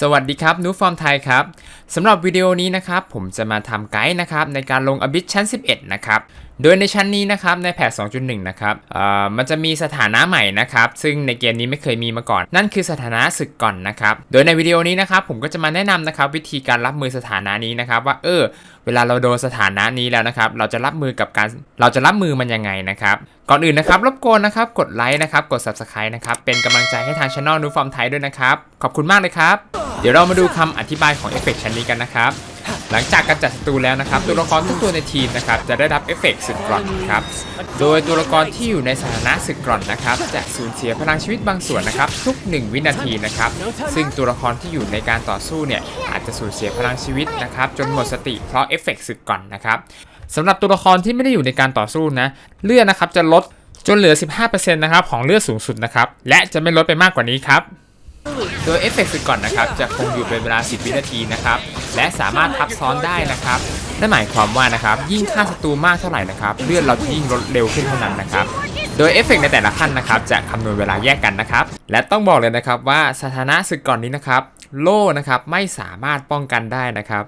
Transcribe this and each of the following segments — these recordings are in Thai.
สวัสดีครับนูฟอร์มไทยครับสำหรับวิดีโอนี้นะครับผมจะมาทำไกด์นะครับในการลงอบิ t ชั้น 11 นะครับโดยในชั้นนี้นะครับในแพท2.1 นะครับมันจะมีสถานะใหม่นะครับซึ่งในเกมนี้ไม่เคยมีมาก่อน นั่นคือสถานะศึกก่อนนะครับโดยในวิดีโอนี้นะครับผมก็จะมาแนะนำนะครับวิธีการรับมือสถานะนี้นะครับว่าเออเวลาเราโดนสถานะนี้แล้วนะครับเราจะรับมือกับการเราจะรับมือมันยังไงนะครับก่อนอื่นนะครับรบกวนนะครับกดไลค์นะครับกด subscribe นะครับเป็นกำลังใจให้ทางช่องนูฟอร์มไทยด้วยนะครับขอบคุณมากเลยครับ เดี๋ยวเรามาดูคำอธิบายของเอฟเฟกต์ชั้นนี้กันนะครับ หลังจากการจัดศัตรูแล้วนะครับ ตัวละครทุกตัวในทีมนะครับจะได้รับเอฟเฟกต์สึกกร่อนครับ โดยตัวละครที่อยู่ในสถานะสึกกร่อนนะครับ จะสูญเสียพลังชีวิตบางส่วนนะครับ ทุก 1 วินาทีนะครับ ซึ่งตัวละครที่อยู่ในการต่อสู้เนี่ยอาจจะสูญเสียพลังชีวิตนะครับจนหมดสติเพราะเอฟเฟกต์สึกกร่อนนะครับสำหรับตัวละครที่ไม่ได้อยู่ในการต่อสู้นะเลือดนะครับจะลดจนเหลือ 15%นะครับของเลือดสูงสุดนะครับและจะไม่ลดไปมากกว่านี้ครับ โดยเอฟเฟกต์สึกก่อนนะครับ จะคงอยู่เป็นเวลา 10 วินาทีนะครับ และสามารถทับซ้อนได้นะครับนั่นหมายความว่านะครับ ยิ่งฆ่าศัตรูมากเท่าไหร่นะครับ เลือดเราจะยิ่งลดเร็วขึ้นเท่านั้นนะครับ โดยเอฟเฟกต์ในแต่ละขั้นนะครับ จะคำนวณเวลาแยกกันนะครับ และต้องบอกเลยนะครับว่าสถานะสึกก่อนนี้นะครับ โล่นะครับไม่สามารถป้องกันได้นะครับ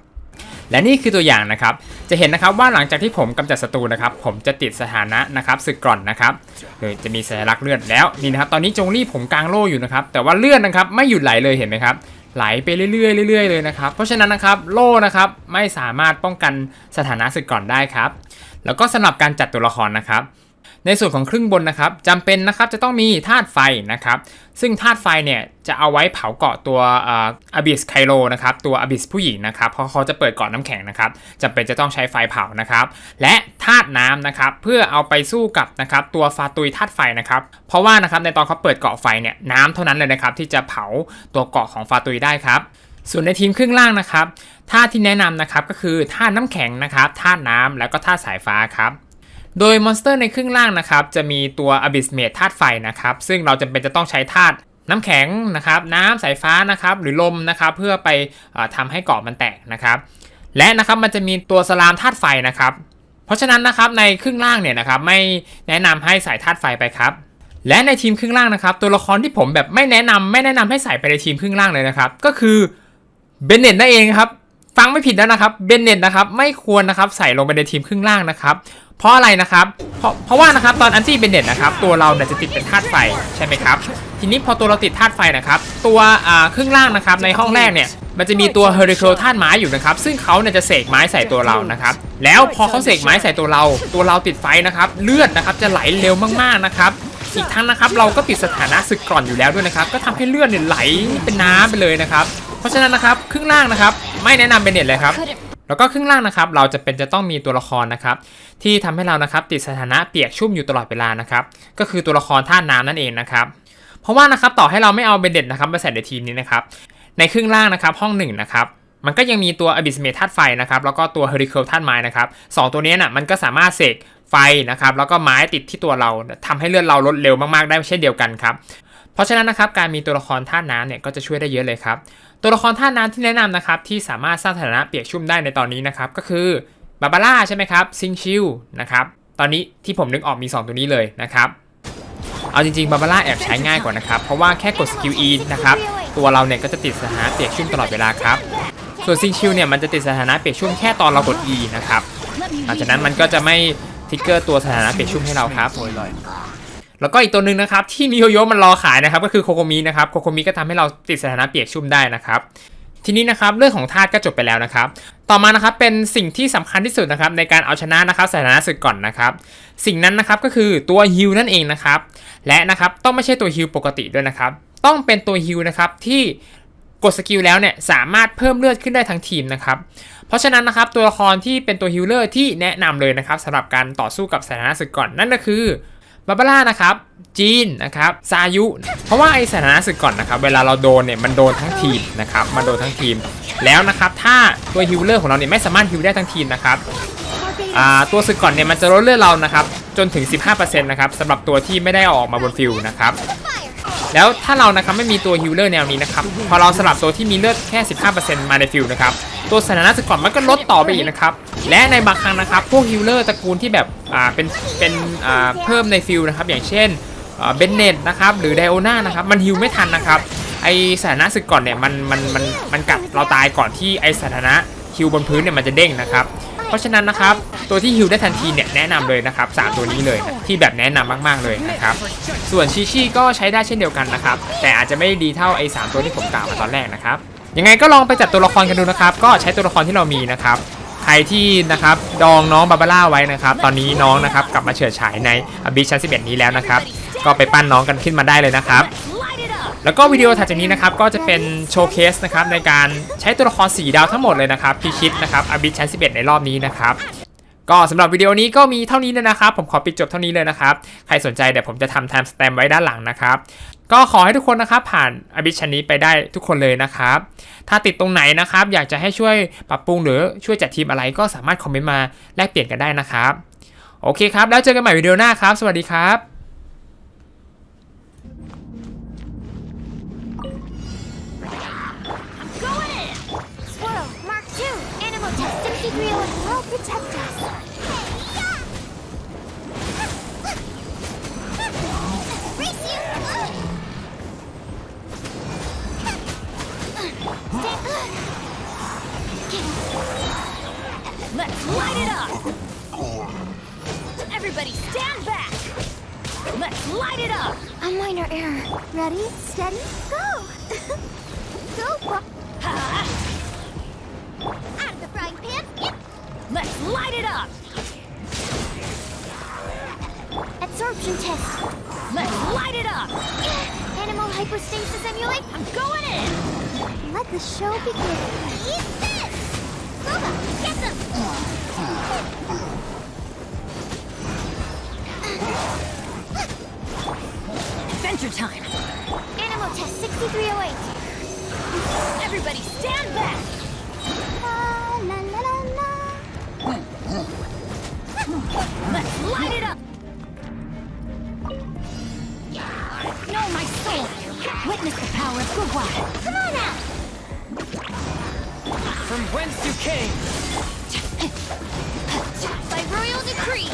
และนี่คือตัวอย่างนะครับ จะเห็นนะครับว่าหลังจากที่ผมกำจัดศัตรูนะครับ ผมจะติดสถานะนะครับสึกกร่อนนะครับโดยจะมีสัญลักษณ์เลือดแล้วนี่นะครับ ตอนนี้จงรี่ผมกลางโล่อยู่นะครับ แต่ว่าเลือดนะครับไม่หยุดไหลเลยเห็นไหมครับไหลไปเรื่อยๆเรื่อยๆเลยนะครับ เพราะฉะนั้นนะครับโล่นะครับไม่สามารถป้องกันสถานะสึกกร่อนได้ครับ แล้วก็สำหรับการจัดตัวละครนะครับ ในส่วนของครึ่งบนนะครับจำเป็นนะครับจะต้องมีธาตุไฟนะครับ ซึ่งธาตุไฟเนี่ยจะเอาไว้เผาเกาะตัวอาบิสไคโลนะครับตัวอาบิสผู้หญิงนะครับเพราะเขาจะเปิดเกาะน้ำแข็งนะครับจำเป็นจะต้องใช้ไฟเผานะครับ และธาตุน้ำนะครับเพื่อเอาไปสู้กับนะครับตัวฟาตุยธาตุไฟนะครับ เพราะว่านะครับในตอนเขาเปิดเกาะไฟเนี่ยน้ำเท่านั้นเลยนะครับที่จะเผาตัวเกาะของฟาตุยได้ครับส่วนในทีมครึ่งล่างนะครับธาตุที่แนะนำนะครับก็คือธาตุน้ำแข็งนะครับธาตุน้ำแล้วก็ธาตุสายฟ้าครับ โดยมอนสเตอร์ในครึ่งล่างนะครับจะมีตัว Abyss Mage ธาตุไฟนะครับซึ่งเราจำเป็นจะต้องใช้ธาตุน้ำแข็งนะครับน้ำสายฟ้านะครับหรือลมนะครับเพื่อไปอ่อทำให้เกาะมันแตกนะครับและนะครับมันจะมีตัวสลามธาตุไฟนะครับเพราะฉะนั้นนะครับในครึ่งล่างเนี่ยนะครับไม่แนะนำให้ใส่ธาตุไฟไปครับและในทีมครึ่งล่างนะครับตัวละครที่ผมแบบไม่แนะนำไม่แนะนำให้ใส่ไปในทีมครึ่งล่างเลยนะครับก็คือเบนเน็ตนั่นเองครับฟังไม่ผิดแล้วนะครับเบนเน็ตนะครับไม่ควรนะครับใส่ลงไปในทีมครึ่งล่างนะครับ เพราะอะไรนะครับ เพราะเพราะว่านะครับตอนอันตี้เบนเน็ตนะครับตัวเราเนี่ยจะติดเป็นธาตุไฟใช่ไหมครับทีนี้พอตัวเราติดธาตุไฟนะครับตัวอ่าครึ่งล่างนะครับในห้องแรกเนี่ยมันจะมีตัวเฮอริเคิลธาตุไม้อยู่นะครับซึ่งเขาเนี่ยจะเสกไม้ใส่ตัวเรานะครับแล้วพอเขาเสกไม้ใส่ตัวเรา ตัวเราติดไฟนะครับเลือดนะครับจะไหลเร็วมากๆนะครับอีกทั้งนะครับเราก็ติดสถานะสึกกร่อนอยู่แล้วด้วยนะครับก็ทำให้เลือดเนี่ยไหลเป็นน้ำไปเลยนะครับเพราะฉะนั้นนะครับครึ่งล่างนะครับไม่แนะนำเบนเน็ตเลยครับ แล้วก็ครึ่งล่างนะครับ เราจะเป็นจะต้องมีตัวละครนะครับที่ทำให้เรานะครับติดสถานะเปียกชุ่มอยู่ตลอดเวลานะครับก็คือตัวละครธาน้ำนั่นเองนะครับเพราะว่านะครับต่อให้เราไม่เอาเบนเด็ดนะครับมาใส่ในทีมนี้นะครับในครึ่งล่างนะครับห้องหนึ่งนะครับมันก็ยังมีตัวอบิสเมธาตุไฟนะครับแล้วก็ตัวเฮอริเคิลธาตุไม้นะครับสองตัวนี้น่ะมันก็สามารถเสกไฟนะครับแล้วก็ไม้ติดที่ตัวเราทำให้เลือดเราลดเร็วมากๆได้เช่นเดียวกันครับเพราะฉะนั้นนะครับการมีตัวละครธาตุน้ำเนี่ยก็จะช่วยได้เยอะเลยครับ ตัวละครธาน้ำที่แนะนำนะครับที่สามารถสร้างสถานะเปียกชุ่มได้ในตอนนี้นะครับก็คือบาบาร่าใช่ไหมครับซิงชิลนะครับตอนนี้ที่ผมนึกออกมี 2 ตัวนี้เลยนะครับเอาจริงๆบาบาร่าแอบใช้ง่ายกว่านะครับเพราะว่าแค่กดสกิล E นะครับตัวเราเนี่ยก็จะติดสถานะเปียกชุ่มตลอดเวลาครับส่วนซิงชิลเนี่ยมันจะติดสถานะเปียกชุ่มแค่ตอนเรากด E นะครับหลังจากนั้นมันก็จะไม่ทิกเกอร์ตัวสถานะเปียกชุ่มให้เราครับ แล้วก็อีกตัวหนึ่งนะครับที่มิโยโยมันรอขายนะครับก็คือโคโคมินะครับโคโคมิก็ทำให้เราติดสถานะเปียกชุ่มได้นะครับทีนี้นะครับเรื่องของธาตุก็จบไปแล้วนะครับ ต่อมานะครับเป็นสิ่งที่สำคัญที่สุดนะครับในการเอาชนะนะครับสถานะศึกก่อนนะครับ สิ่งนั้นนะครับก็คือตัวฮิลนั่นเองนะครับ และนะครับต้องไม่ใช่ตัวฮิลปกติด้วยนะครับ ต้องเป็นตัวฮิลนะครับที่กดสกิลแล้วเนี่ยสามารถเพิ่มเลือดขึ้นได้ทั้งทีมนะครับ เพราะฉะนั้นนะครับตัวละครที่เป็นตัวฮิลเลอร์ที่แนะนำเลยนะครับสำหรับการต่อสู้กับสถานะศึกก่อนนั่นก็คือ บาบาร่านะครับจีนนะครับซายุ เพราะว่าไอสถานะศึกก่อนนะครับ เวลาเราโดนเนี่ยมันโดนทั้งทีมนะครับมันโดนทั้งทีม แล้วนะครับถ้าตัวฮิลเลอร์ของเราเนี่ยไม่สามารถฮิลได้ทั้งทีมนะครับตัวศึกก่อนเนี่ยมันจะลดเลือดเรานะครับจนถึง 15%นะครับสำหรับตัวที่ไม่ได้อออกมาบนฟิลนะครับแล้วถ้าเรานะครับไม่มีตัวฮิลเลอร์แนวนี้นะครับพอเราสลับตัวที่มีเลือดแค่ 15%มาในฟิลนะครับ ตัวสถานะสกอตมันก็ลดต่อไปอีกนะครับ และในบางครั้งนะครับ พวกฮิลเลอร์ตระกูลที่แบบอ่าเป็นเป็นอ่าเพิ่มในฟิลนะครับ อย่างเช่นเบนเน็ตนะครับหรือไดโอน่านะครับมันฮิลไม่ทันนะครับไอสถานะศึกก่อนเนี่ยมันมันมันมันกัดเราตายก่อนที่ไอสถานะฮิวบนพื้นเนี่ยมันจะเด้งนะครับเพราะฉะนั้นนะครับตัวที่ฮิวได้ทันทีเนี่ยแนะนำเลยนะครับสามตัวนี้เลยนะที่แบบแนะนำมาก ๆเลยนะครับส่วนชิชิก็ใช้ได้เช่นเดียวกันนะครับแต่อาจจะไม่ดีเท่าไอสามตัวที่ผมกล่าวมาตอนแรกนะครับ ยังไงก็ลองไปจัดตัวละครกันดูนะครับ ก็ใช้ตัวละครที่เรามีนะครับ ใครที่นะครับดองน้องบาบาร่าไว้นะครับ ตอนนี้น้องนะครับกลับมาเฉิดฉายในอบิชั้น11นี้แล้วนะครับ ก็ไปปั้นน้องกันขึ้นมาได้เลยนะครับ แล้วก็วิดีโอถัดจากนี้นะครับก็จะเป็นโชว์เคสนะครับในการใช้ตัวละคร4ดาวทั้งหมดเลยนะครับพิชิตนะครับอบิชั้น11ในรอบนี้นะครับ ก็สำหรับวิดีโอนี้ก็มีเท่านี้เลยนะครับ ผมขอปิดจบเท่านี้เลยนะครับ ใครสนใจเดี๋ยวผมจะทำ time stamp ไว้ด้านหลังนะครับ ก็ขอให้ทุกคนนะครับผ่านอบิชันนี้ไปได้ทุกคนเลยนะครับ ถ้าติดตรงไหนนะครับ อยากจะให้ช่วยปรับปรุงหรือช่วยจัดทีมอะไรก็สามารถคอมเมนต์มาแลกเปลี่ยนกันได้นะครับ โอเคครับ แล้วเจอกันใหม่วิดีโอหน้าครับ สวัสดีครับ steady, go! go! Out of the frying pan. Yep. Let's light it up! Absorption test. Let's light it up! Animal hypostasis emulate. I'm going in! Let the show begin. Eat this! Boba, get them! Adventure time! Animal test 6308. Everybody stand back! La la la. Let's light it up! Know my soul! Witness the power of Gugwa! Come on out! From whence you came, By royal decree.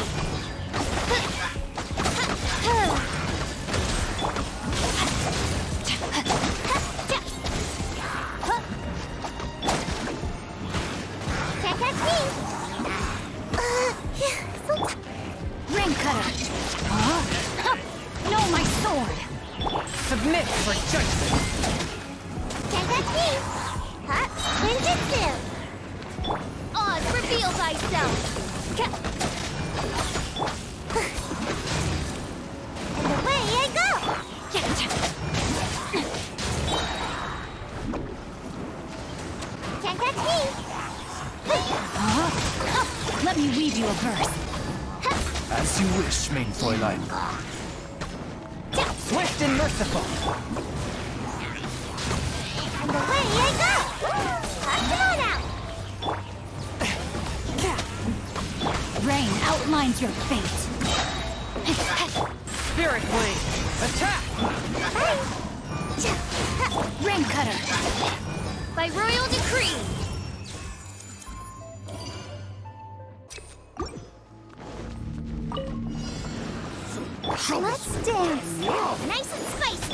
Cutter! Huh? Know my sword! submit for judgment. Me! Huh? Ninjutsu! Oz, reveal thyself! Ca- and away I go! Can't catch me! Huh? Let me weave you a verse. As you wish, main Fräulein. Swift and merciful. And away I go! Come on out! Rain outlines your fate. Spirit blade. Attack. Ring cutter! By royal decree! Let's dance! Nice and spicy!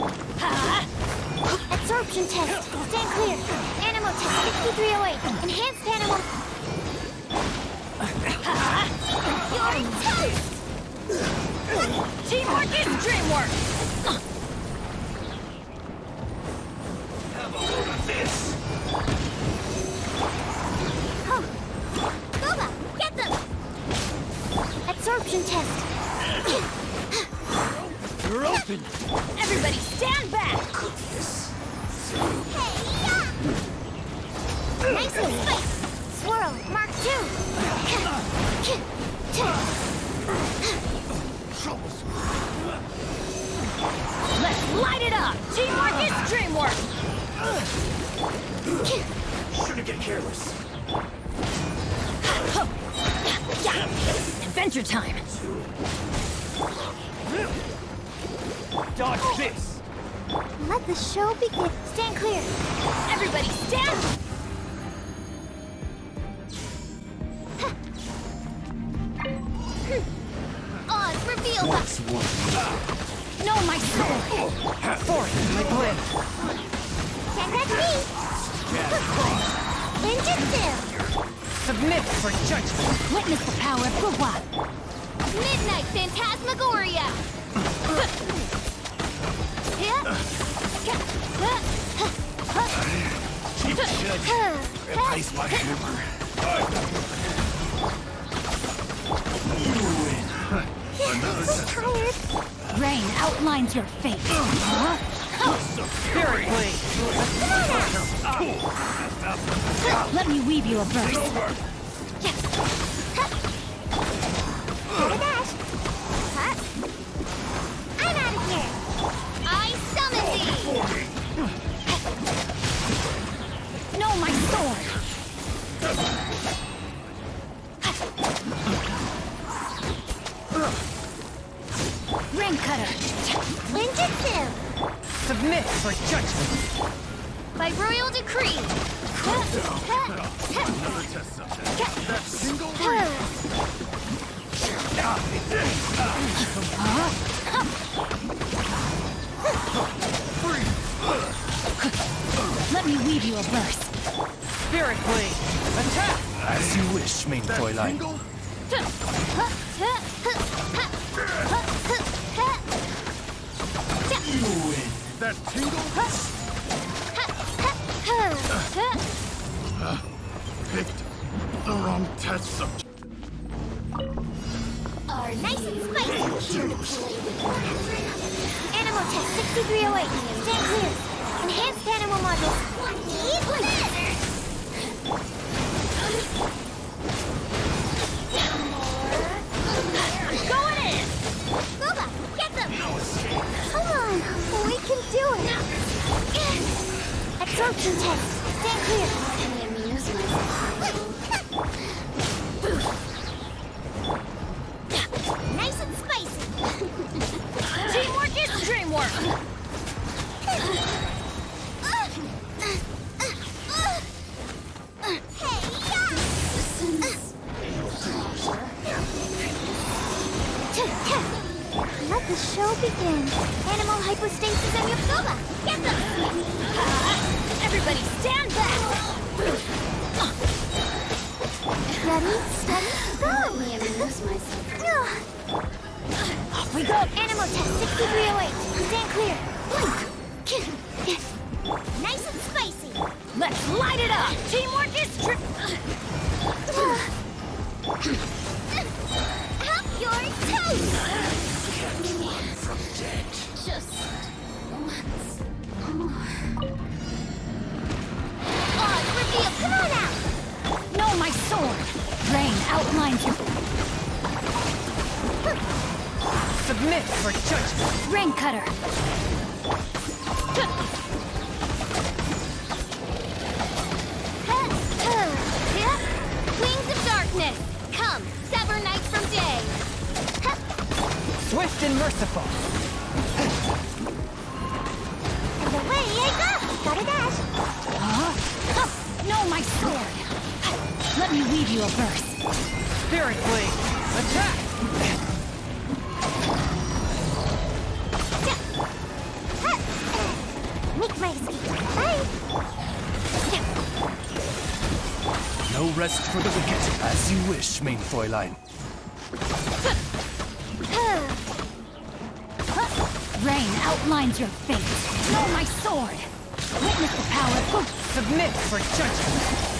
Absorption test! Stand clear! Animal test 6308! Enhanced animal... You're toast! Teamwork is dreamwork! Everybody stand back! Hey! Nice and spicy! Swirl, Mark II! Let's light it up! Teamwork is dreamwork! Shouldn't get careless. Adventure time! Dodge this! Let the show begin. Stand clear. Everybody stand! Hmm. Oz, reveal What's one? No, my soul! Forth my blade! Can't touch me! Ninjutsu! Submit for judgment! Witness the power of Buwa! Midnight Phantasmagoria! Replace my hammer. tired. Rain outlines your fate. Huh? Spirit Let me weave you a verse. Let me weave you a verse. Spirit Blade. Attack. As you wish, main Fräulein. That tingle picked the wrong test subject. Are nice and spicy. Animal test 6308. Stand clear. Enhanced animal modules. Eat this! Going in! Booba, get them! Come on, we can do it! Absorption test. Stand clear. Nice and spicy. Teamwork is dreamwork. Swift and merciful. And away I go! Gotta dash! Huh? Huh. Know my sword. Let me weave you a verse. Spirit Blade. Attack. Make my escape! Bye! No rest for the wicked. As you wish, main Fräulein. Rain outlines your fate. Know my sword. Witness the power Submit for judgment.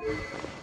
Bye.